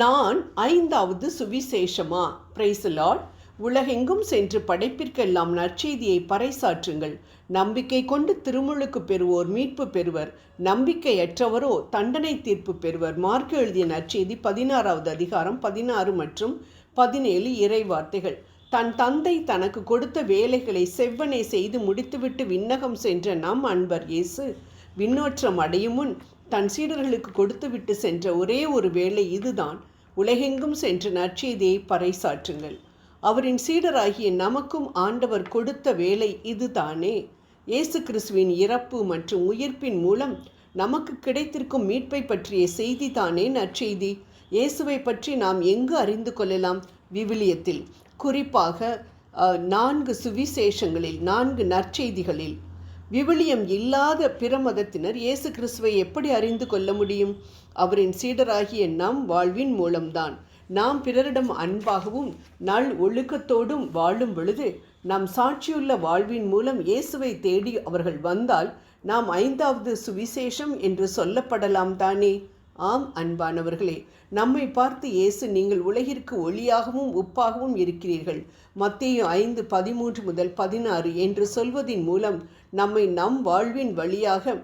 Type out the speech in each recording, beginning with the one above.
நான் ஐந்தாவது சுவிசேஷமா? பிரைசலாட் உலகெங்கும் சென்று படைப்பிற்கெல்லாம் நற்செய்தியை பறைசாற்றுங்கள். நம்பிக்கை கொண்டு திருமுழுக்கு பெறுவோர் மீட்பு பெறுவர். நம்பிக்கையற்றவரோ தண்டனை தீர்ப்பு பெறுவர். மார்க் எழுதிய நற்செய்தி பதினாறாவது அதிகாரம் பதினாறு மற்றும் பதினேழு இறை வார்த்தைகள் தன் தந்தை தனக்கு கொடுத்த வேலைகளை செவ்வனை செய்து முடித்துவிட்டு விண்ணகம் சென்ற நம் அன்பர் இயேசு விண்ணோற்றம் அடையும் முன் தன் சீடர்களுக்கு கொடுத்துவிட்டு சென்ற ஒரே ஒரு வேலை இதுதான். உலகெங்கும் சென்று நற்செய்தியை பறைசாற்றுங்கள். அவரின் சீடராகிய நமக்கும் ஆண்டவர் கொடுத்த வேலை இதுதானே. இயேசு கிறிஸ்துவின் இறப்பு மற்றும் உயிர்ப்பின் மூலம் நமக்கு கிடைத்திருக்கும் மீட்பை பற்றிய செய்தி தானே நற்செய்தி. இயேசுவை பற்றி நாம் எங்கு அறிந்து கொள்ளலாம்? விவிலியத்தில். குறிப்பாக நான்கு சுவிசேஷங்களில் நான்கு நற்செய்திகளில். விவிலியம் இல்லாத பிற மதத்தினர் இயேசு கிறிஸ்துவை எப்படி அறிந்து கொள்ள முடியும்? அவரின் சீடராகிய நம் வாழ்வின் மூலம்தான். நாம் பிறரிடம் அன்பாகவும் நல் ஒழுக்கத்தோடும் வாழும் பொழுது நாம் சாட்சியுள்ள வாழ்வின் மூலம் இயேசுவை தேடி அவர்கள் வந்தால் நாம் ஐந்தாவது சுவிசேஷம் என்று சொல்லப்படலாம் தானே? ஆம் அன்பானவர்களே நம்மை பார்த்து இயேசு நீங்கள் உலகிற்கு ஒளியாகவும் உப்பாகவும் இருக்கிறீர்கள். மத்திய ஐந்து பதிமூன்று முதல் பதினாறு என்று சொல்வதின் மூலம் நம்மை நம் வாழ்வின் வழியாக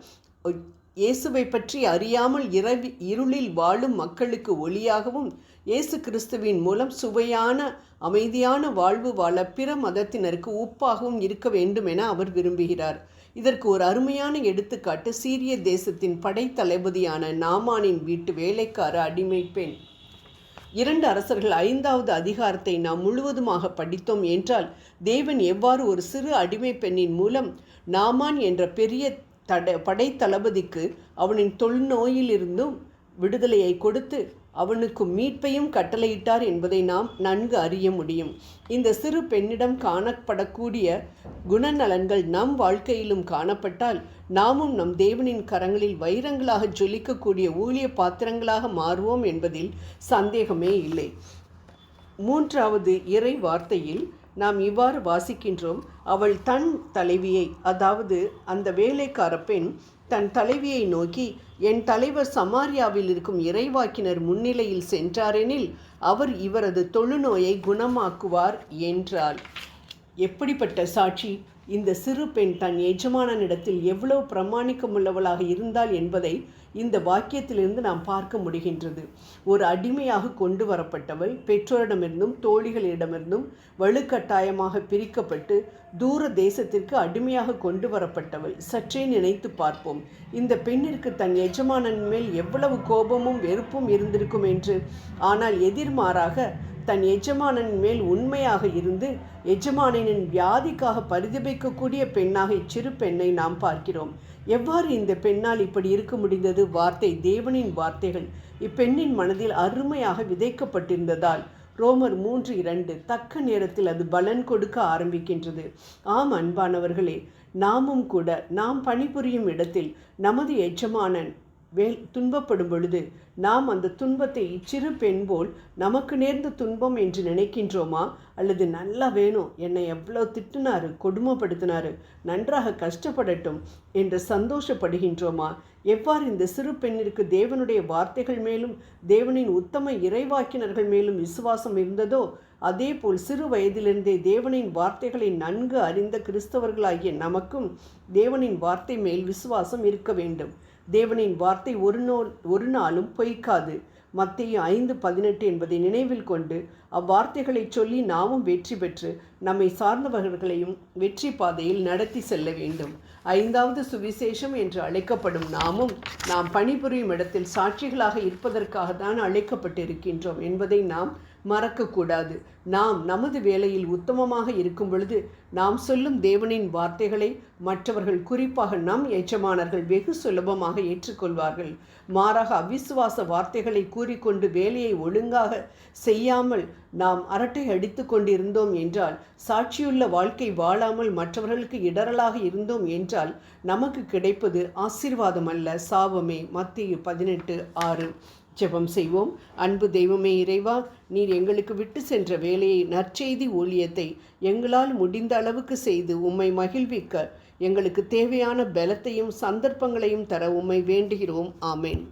இயேசுவை பற்றி அறியாமல் இரவி இருளில் வாழும் மக்களுக்கு ஒளியாகவும் இயேசு கிறிஸ்துவின் மூலம் சுவையான அமைதியான வாழ்வு வாழ பிற மதத்தினருக்கு உப்பாகவும் இருக்க வேண்டும் என அவர் விரும்புகிறார். இதற்கு ஒரு அருமையான எடுத்துக்காட்டு சீரிய தேசத்தின் படைத்தளபதியான நாமானின் வீட்டு வேலைக்கார அடிமை பெண். இரண்டு அரசர்கள் ஐந்தாவது அதிகாரத்தை நாம் முழுவதுமாக படித்தோம் என்றால் தேவன் எவ்வாறு ஒரு சிறு அடிமை பெண்ணின் மூலம் நாமான் என்ற பெரிய தட படைத்தளபதிக்கு அவனின் தொழுநோயிலிருந்தும் விடுதலையை கொடுத்து அவனுக்கு மீட்பையும் கட்டளையிட்டார் என்பதை நாம் நன்கு அறிய முடியும். இந்த சிறு பெண்ணிடம் காணப்படக்கூடிய குணநலன்கள் நம் வாழ்க்கையிலும் காணப்பட்டால் நாமும் நம் தேவனின் கரங்களில் வைரங்களாக ஜொலிக்கக்கூடிய ஊழிய பாத்திரங்களாக மாறுவோம் என்பதில் சந்தேகமே இல்லை. மூன்றாவது இறை வார்த்தையில் நாம் இவ்வாறு வாசிக்கின்றோம் அவள் தன் தலைவியை அதாவது அந்த வேலைக்கார பெண் தன் தலைவியை நோக்கி என் தலைவர் சமாரியாவில் இருக்கும் இறைவாக்கினர் முன்னிலையில் சென்றாரெனில் அவர் இவரது தொழுநோயை குணமாக்குவார் என்றாள். எப்படிப்பட்ட சாட்சி? இந்த சிறு பெண் தன் எஜமானனிடத்தில் எவ்வளவு பிரமாணிக்கமுள்ளவளாக இருந்தாள் என்பதை இந்த வாக்கியத்திலிருந்து நாம் பார்க்க முடிகின்றது. ஒரு அடிமையாக கொண்டு வரப்பட்டவள் பெற்றோரிடமிருந்தும் தோழிகளிடமிருந்தும் வலுக்கட்டாயமாக பிரிக்கப்பட்டு தூர தேசத்திற்கு அடிமையாக கொண்டு வரப்பட்டவள். சற்றே நினைத்து பார்ப்போம். இந்த பெண்ணிற்கு தன் எஜமானன் மேல் எவ்வளவு கோபமும் வெறுப்பும் இருந்திருக்கும் என்று. ஆனால் எதிர்மாறாக தன் எஜமானன் மேல் உண்மையாக இருந்து எஜமானனின் வியாதிக்காக பரிதபிக்கக்கூடிய பெண்ணாக இச்சிறு பெண்ணை நாம் பார்க்கிறோம். எவ்வாறு இந்த பெண்ணால் இப்படி இருக்க முடிந்தது? வார்த்தை தேவனின் வார்த்தைகள். இப்பெண்ணின் மனதில் அருமையாக விதைக்கப்பட்டிருந்ததால் ரோமர் மூன்று இரண்டு தக்க நேரத்தில் அது பலன் கொடுக்க ஆரம்பிக்கின்றது. ஆம் அன்பானவர்களே நாமும் கூட நாம் பணிபுரியும் இடத்தில் நமது எஜமானன் வேல் துன்பப்படும் பொழுது நாம் அந்த துன்பத்தை இச்சிறு பெண் போல் நமக்கு நேர்ந்த துன்பம் என்று நினைக்கின்றோமா? அல்லது நல்லா வேணும் என்னை எவ்வளோ திட்டுனாரு கொடுமைப்படுத்தினாரு நன்றாக கஷ்டப்படட்டும் என்று சந்தோஷப்படுகின்றோமா? எவ்வாறு இந்த சிறு பெண்ணிற்கு தேவனுடைய வார்த்தைகள் மேலும் தேவனின் உத்தம இறைவாக்கினர்கள் மேலும் விசுவாசம் இருந்ததோ அதேபோல் சிறு வயதிலிருந்தே தேவனின் வார்த்தைகளை நன்கு அறிந்த கிறிஸ்தவர்களாகிய நமக்கும் தேவனின் வார்த்தை மேல் விசுவாசம் இருக்க வேண்டும். தேவனின் வார்த்தை ஒரு நோ ஒரு நாளும் பொய்க்காது. மத்திய ஐந்து பதினெட்டு என்பதை நினைவில் கொண்டு அவ்வார்த்தைகளை சொல்லி நாமும் வெற்றி பெற்று நம்மை சார்ந்தவர்களையும் வெற்றி பாதையில் நடத்தி செல்ல வேண்டும். ஐந்தாவது சுவிசேஷம் என்று அழைக்கப்படும் நாமும் நாம் பணிபுரியும் இடத்தில் சாட்சிகளாக இருப்பதற்காக தான் அழைக்கப்பட்டிருக்கின்றோம் என்பதை நாம் மறக்கக்கூடாது. நாம் நமது வேலையில் உத்தமமாக இருக்கும் பொழுது நாம் சொல்லும் தேவனின் வார்த்தைகளை மற்றவர்கள் குறிப்பாக நம் எஜமானர்கள் வெகு சுலபமாக ஏற்றுக்கொள்வார்கள். மாறாக அவிசுவாச வார்த்தைகளை கூறிக்கொண்டு வேலையை ஒழுங்காக செய்யாமல் நாம் அரட்டை அடித்து கொண்டிருந்தோம் என்றால் சாட்சியுள்ள வாழ்க்கை வாழாமல் மற்றவர்களுக்கு இடரலாக இருந்தோம் என்றால் நமக்கு கிடைப்பது ஆசீர்வாதம் அல்ல சாபமே மத்திய பதினெட்டு ஆறு. ஜெபம் செய்வோம். அன்பு தெய்வமே இறைவா நீர் எங்களுக்கு விட்டு சென்ற வேலையை நற்செய்தி ஊழியத்தை எங்களால் முடிந்த அளவுக்கு செய்து உம்மை மகிழ்விக்க எங்களுக்கு தேவையான பலத்தையும் சந்தர்ப்பங்களையும் தர உம்மை வேண்டுகிறோம். ஆமேன்.